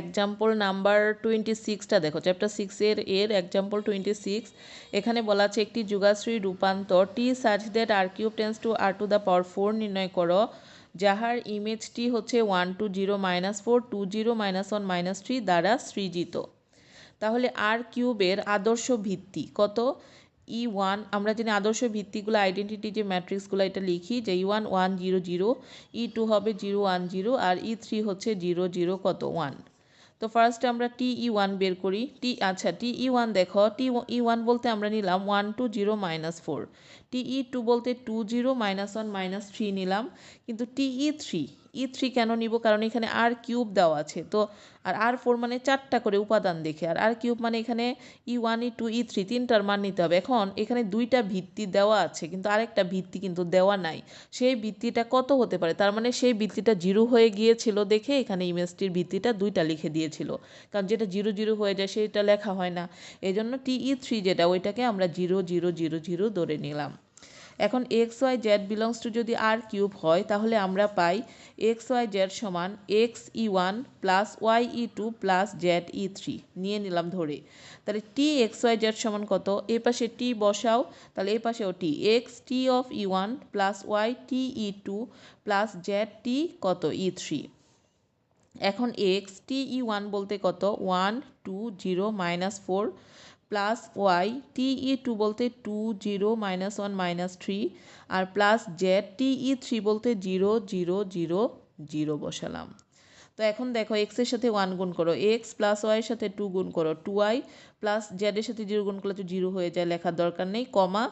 Example number twenty সিক্সটা দেখো chapter সিক্সের এর এক্সাম্পল টোয়েন্টি সিক্স এখানে বলা আছে একটি যুগাশ্রী রূপান্তর টি search that R cube tends to R to the power four নির্ণয় করো, যাহার ইমেজটি হচ্ছে one two zero minus four two zero minus one minus three দ্বারা সৃজিত। তাহলে আর কিউবের আদর্শ ভিত্তি কত? ই ওয়ান আমরা জানি আদর্শ ভিত্তিগুলো আইডেন্টিটি যে ম্যাট্রিক্সগুলো এটা লিখি, যে E one one zero zero E two হবে জিরো ওয়ান জিরো আর ই থ্রি হচ্ছে জিরো জিরো কত ওয়ান তো ফার্স্টে আমরা টি ই ওয়ান বের করি। টি আচ্ছা টি ই ওয়ান দেখো টি ই ওয়ান বলতে আমরা নিলাম one two zero minus four T E two বলতে two zero minus one minus three নিলাম। কিন্তু টি ই থ্রি ই থ্রি কেন নিব? কারণ এখানে আর কিউব দেওয়া আছে। তো আর আর ফোর মানে চারটা করে উপাদান দেখে। আর আর কিউব মানে এখানে E one E two E three তিনটার মান নিতে হবে। এখন এখানে দুইটা ভিত্তি দেওয়া আছে, কিন্তু আরেকটা ভিত্তি কিন্তু দেওয়া নাই। সেই ভিত্তিটা কত হতে পারে? তার মানে সেই ভিত্তিটা জিরো হয়ে গিয়েছিল দেখে এখানে ইমেজটির ভিত্তিটা দুইটা লিখে দিয়েছিল। কারণ যেটা জিরো জিরো হয়ে যায়, সেটা লেখা হয় না। এই জন্য টি ই থ্রি যেটা, ওইটাকে আমরা জিরো জিরো জিরো জিরো ধরে নিলাম। এখন X Y Z belongs to যদি আর কিউব হয়, তাহলে আমরা পাই এক্স ওয়াই জেড সমান X E one plus Y E two plus Z E three নিয়ে নিলাম ধরে। তাহলে টি এক্স ওয়াই জেড সমান কত? এ পাশে টি বসাও, তাহলে এ পাশেও T X T of E one plus Y T E two plus Z T কত? ই থ্রি এখন এক্স টি ই ওয়ান বলতে কত? One two zero minus four plus Y T E two বলতে two zero minus one minus three আর plus Z T E three বলতে zero zero zero zero বসালাম। তো এখন দেখো এক্সের সাথে ওয়ান গুণ করো এক্স প্লাস ওয়াইয়ের সাথে টু গুণ করো টু ওয়াই প্লাস জেডের সাথে জিরো গুণ করলে তো জিরো হয়ে যায়, লেখার দরকার নেই, কমা,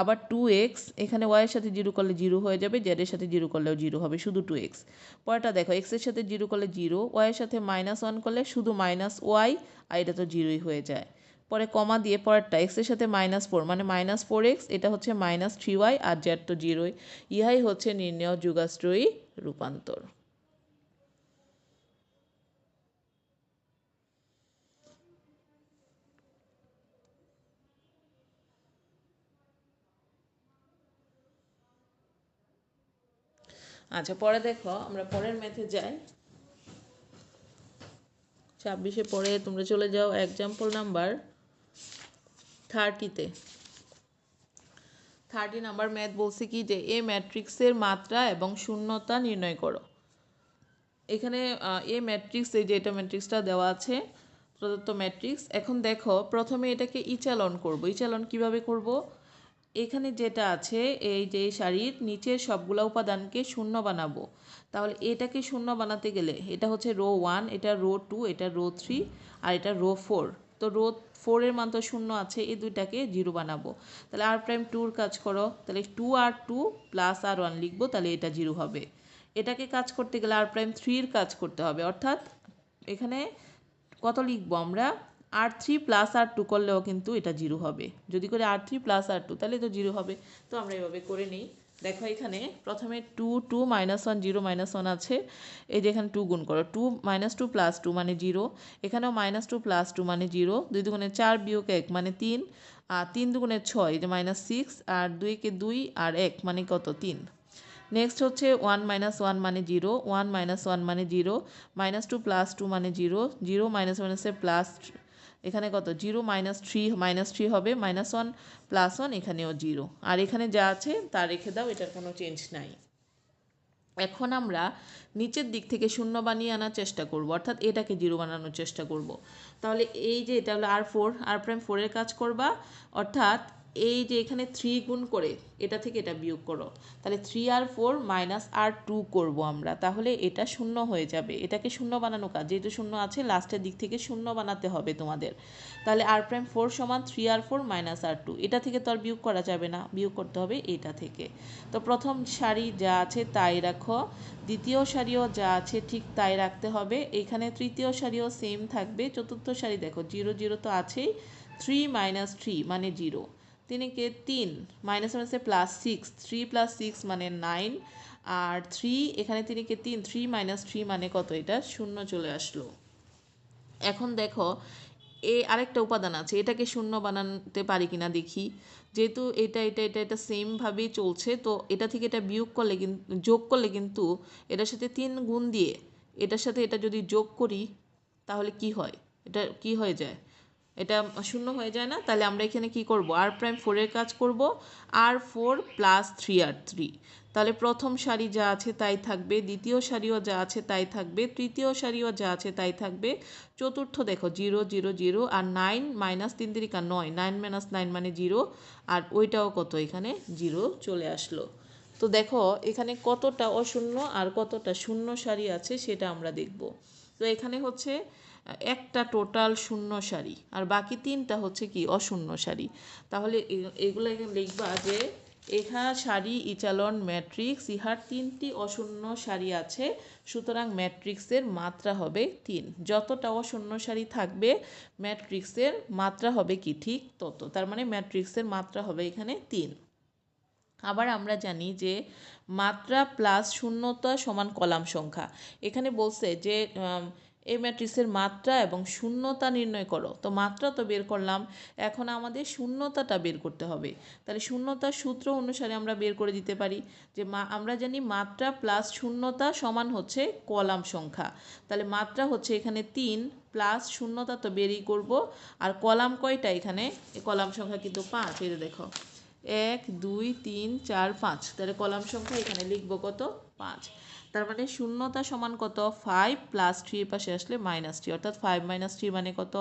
আবার টু এক্স এখানে ওয়াইয়ের সাথে জিরো করলে জিরো হয়ে যাবে জেডের সাথে জিরো করলেও জিরো হবে, শুধু টু এক্স পরেরটা দেখো এক্সের সাথে জিরো করলে জিরো ওয়াইয়ের সাথে মাইনাস ওয়ান করলে শুধু মাইনাস ওয়াই আর এটা তো জিরোই হয়ে যায়। পরে কমা দিয়ে পরেরটা এক্সের সাথে মাইনাস ফোর মানে মাইনাস ফোর এক্স এটা হচ্ছে মাইনাস থ্রি ওয়াই আর জেড তো জিরোই ইহাই হচ্ছে নির্ণয় যুগাশ্রয়ী রূপান্তর। আচ্ছা পরে দেখো, আমরা পরের ম্যাথে যাই। ছাব্বিশে পরে তোমরা চলে যাও এক্সাম্পল নাম্বার থার্টিতে থার্টি নাম্বার ম্যাথ বলছে কি যে এ ম্যাট্রিক্সের মাত্রা এবং শূন্যতা নির্ণয় করো। এখানে এ ম্যাট্রিক্স এই যে এটা ম্যাট্রিক্সটা দেওয়া আছে, প্রদত্ত ম্যাট্রিক্স এখন দেখো, প্রথমে এটাকে ইচালন করব। ইচালন কীভাবে করব? এখানে যেটা আছে, এই যে শাড়ির নিচের সবগুলা উপাদানকে শূন্য বানাবো। তাহলে এটাকে শূন্য বানাতে গেলে, এটা হচ্ছে রো ওয়ান এটা রো টু এটা রো থ্রি আর এটা রো ফোর তো রো ফোরের মান তো শূন্য আছে, এই দুইটাকে জিরো বানাবো। তাহলে আর প্রাইম টুর কাজ করো। তাহলে two R two plus R one লিখব, তাহলে এটা জিরো হবে। এটাকে কাজ করতে গেলে আর প্রাইম থ্রির কাজ করতে হবে। অর্থাৎ এখানে কত লিখব আমরা? R three plus R two করলেও কিন্তু এটা জিরো হবে। যদি করে R three plus R two তাহলে তো জিরো হবে। তো আমরা এভাবে করে নিই। দেখো এখানে প্রথমে two two minus one zero minus one আছে। এই যে এখানে টু গুণ করো। Two minus two plus two মানে জিরো এখানেও মাইনাস টু প্লাস টু মানে জিরো দুই দুগুণে চার বিয়োগ এক মানে তিন। আর তিন দুগুণে ছয় যে মাইনাস সিক্স আর দুইকে দুই, আর এক মানে কত? তিন। নেক্সট হচ্ছে ওয়ান মাইনাস ওয়ান মানে জিরো ওয়ান মাইনাস ওয়ান মানে zero minus two plus two মানে জিরো জিরো মাইনাস মাইনাসে প্লাস এখানে কত? Zero minus three minus three হবে মাইনাস ওয়ান প্লাস ওয়ান এখানেও জিরো। আর এখানে যা আছে, তা রেখে দাও, এটার কোনো চেঞ্জ নাই। এখন আমরা নিচের দিক থেকে শূন্য বানিয়ে আনার চেষ্টা করব, অর্থাৎ এটাকে জিরো বানানোর চেষ্টা করব। তাহলে এই যে, এটা হলো আর ফোর আর প্রাইম ফোরের কাজ করবা, অর্থাৎ এই যে এখানে থ্রি গুণ করে, এটা থেকে এটা বিয়োগ করো। তাহলে three R four minus R two করব আমরা। তাহলে এটা শূন্য হয়ে যাবে। এটাকে শূন্য বানানো কাজ। যেহেতু শূন্য আছে লাস্টের দিক থেকে শূন্য বানাতে হবে তোমাদের। তাহলে আর প্রাইম ফোর সমান three R four minus R two এটা থেকে তো আর বিয়োগ করা যাবে না। বিয়োগ করতে হবে এটা থেকে। তো প্রথম সারি যা আছে তাই রাখো। দ্বিতীয় সারিও যা আছে ঠিক তাই রাখতে হবে। এখানে তৃতীয় সারিও সেম থাকবে। চতুর্থ সারি দেখো জিরো জিরো তো আছেই। থ্রি মাইনাস থ্রি মানে জিরো তিনকে তিন। মাইনাস মাইনাসে plus six three plus six মানে নাইন আর থ্রি এখানে তিনকে তিন। থ্রি মাইনাস থ্রি মানে কত এটা? শূন্য চলে আসলো। এখন দেখো, এ আরেকটা উপাদান আছে। এটাকে শূন্য বানাতে পারি কিনা দেখি। যেহেতু এটা এটা এটা এটা সেমভাবেই চলছে, তো এটা থেকে এটা বিয়োগ করলে কিন্তু যোগ করলে কিন্তু এটার সাথে তিন গুণ দিয়ে এটার সাথে এটা যদি যোগ করি, তাহলে কি হয়? এটা কি হয়ে যায়? এটা শূন্য হয়ে যায় না, তাহলে আমরা এখানে কি করব? আর প্রাইম ফোরের কাজ করব। R four plus three R three তাহলে প্রথম সারি যা আছে তাই থাকবে, দ্বিতীয় সারিও যা আছে তাই থাকবে, তৃতীয় সারিও যা আছে তাই থাকবে। চতুর্থ দেখো জিরো জিরো জিরো আর নাইন মাইনাস তিন তিরিকা নয় নাইন মাইনাস নাইন মানে জিরো আর ওইটাও কত এখানে? জিরো চলে আসলো। তো দেখো, এখানে কতটা অশূন্য আর কতটা শূন্য সারি আছে সেটা আমরা দেখব। তো এখানে হচ্ছে একটা টোটাল শূন্য সারি, আর বাকি তিনটা হচ্ছে কি অশূন্য সারি। তাহলে এগুলো লিখবা যে এখা সারি, ইচালন, ম্যাট্রিক্স, ইহার তিনটি অশূন্য সারি আছে, সুতরাং ম্যাট্রিক্সের মাত্রা হবে তিন। যতটা অশূন্য সারি থাকবে, ম্যাট্রিক্সের মাত্রা হবে কি? ঠিক তত। তার মানে ম্যাট্রিক্সের মাত্রা হবে এখানে তিন। আবার আমরা জানি যে মাত্রা প্লাস শূন্যতা সমান কলাম সংখ্যা। এখানে বলছে যে এই ম্যাট্রিক্সের মাত্রা এবং শূন্যতা নির্ণয় করো। তো মাত্রা তো বের করলাম, এখন আমাদের শূন্যতাটা বের করতে হবে। তাহলে শূন্যতার সূত্র অনুসারে আমরা বের করে দিতে পারি যে মা, আমরা জানি মাত্রা প্লাস শূন্যতা সমান হচ্ছে কলাম সংখ্যা। তাহলে মাত্রা হচ্ছে এখানে তিন প্লাস শূন্যতা তো বেরই করব, আর কলাম কয়টা এখানে? কলাম সংখ্যা কিন্তু পাঁচ, এই দেখো। এক, দুই, তিন, চার, পাঁচ। তাহলে কলাম সংখ্যা এখানে লিখব কত? পাঁচ। তার মানে শূন্যতা সমান কত? ফাইভ প্লাস থ্রি পাশে আসলে মাইনাস থ্রি অর্থাৎ ফাইভ মাইনাস থ্রি মানে কত?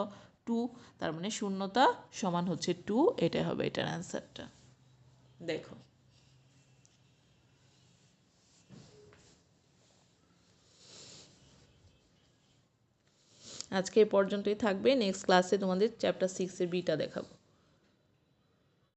টু তার মানে শূন্যতা সমান হচ্ছে টু এটাই হবে এটার অ্যান্সারটা দেখো। আজকে এই পর্যন্তই থাকবে। নেক্সট ক্লাসে তোমাদের চ্যাপ্টার সিক্সের বিটা দেখাবো।